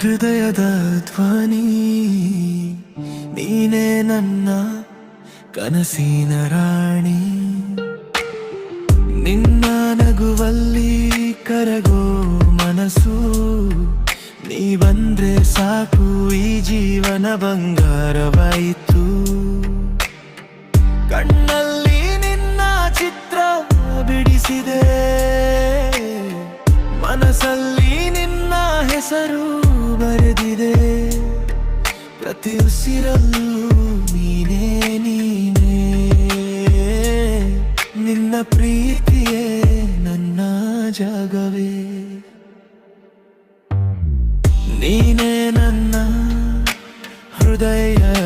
ಹೃದಯದ ಧ್ವನಿ, ನೀನೇ ನನ್ನ ಕನಸಿನ ರಾಣಿ. ನಿನ್ನ ನಗುವಲ್ಲಿ ಕರಗೋ ಮನಸ್ಸು, ನೀ ಬಂದ್ರೆ ಸಾಕು ಈ ಜೀವನ ಬಂಗಾರವಾಯಿತು. ಕಣ್ಣಲ್ಲಿ ಬರೆದಿದೆ. ಪ್ರತಿ ಉಸಿರಲ್ಲೂ ನೀನೇ ನೀನೇ. ನಿನ್ನ ಪ್ರೀತಿಯೇ ನನ್ನ ಜಾಗವೇ. ನೀನೇ ನನ್ನ ಹೃದಯ.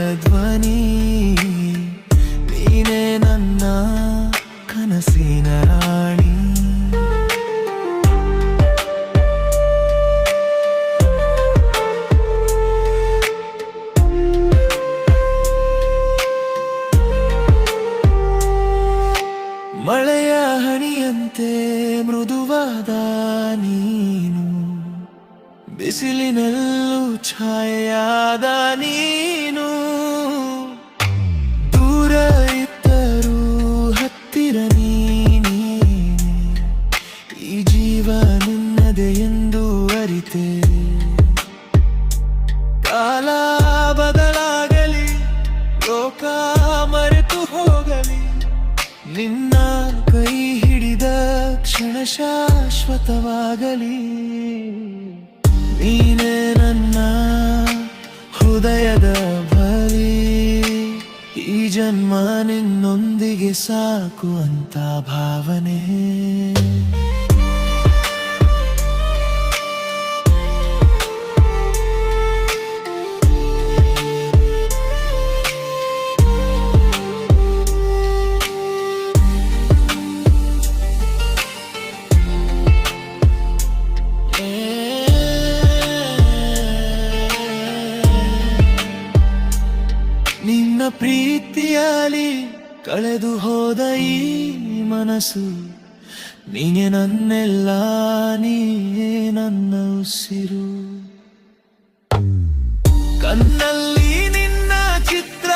ಮಳೆಯ ಹನಿಯಂತೆ ಮೃದುವಾದ ನೀನು. ಬಿಸಿಲಿನಲ್ಲೂ ಛಾಯೆಯಾದ ನೀನು. ಶಾಶ್ವತವಾಗಲಿ. ನೀನೇ ನನ್ನ ಹೃದಯದ ಬಲಿ. ಈ ಜನ್ಮ ನಿನ್ನೊಂದಿಗೆ ಸಾಕು ಅಂತ ಭಾವನೆ. ನಿನ್ನ ಪ್ರೀತಿಯಲ್ಲಿ ಕಳೆದು ಹೋದ ಈ ಮನಸ್ಸು ನೀನೆ ನನ್ನೆಲ್ಲ ನೀನೇ ನನ್ನ ಉಸಿರು. ಕಣ್ಣಲ್ಲಿ ನಿನ್ನ ಚಿತ್ರ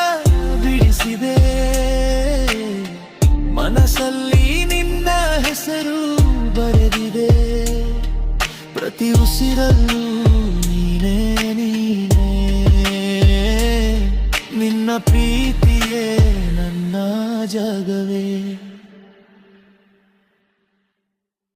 ಬಿಡಿಸಿದೆ. ಮನಸ್ಸಲ್ಲಿ ನಿನ್ನ ಹೆಸರು ಬರೆದಿದೆ. ಪ್ರತಿ ಉಸಿರಲ್ಲೂ ಪ್ರೀತಿಯೇ ನನ್ನ ಜಗವೇ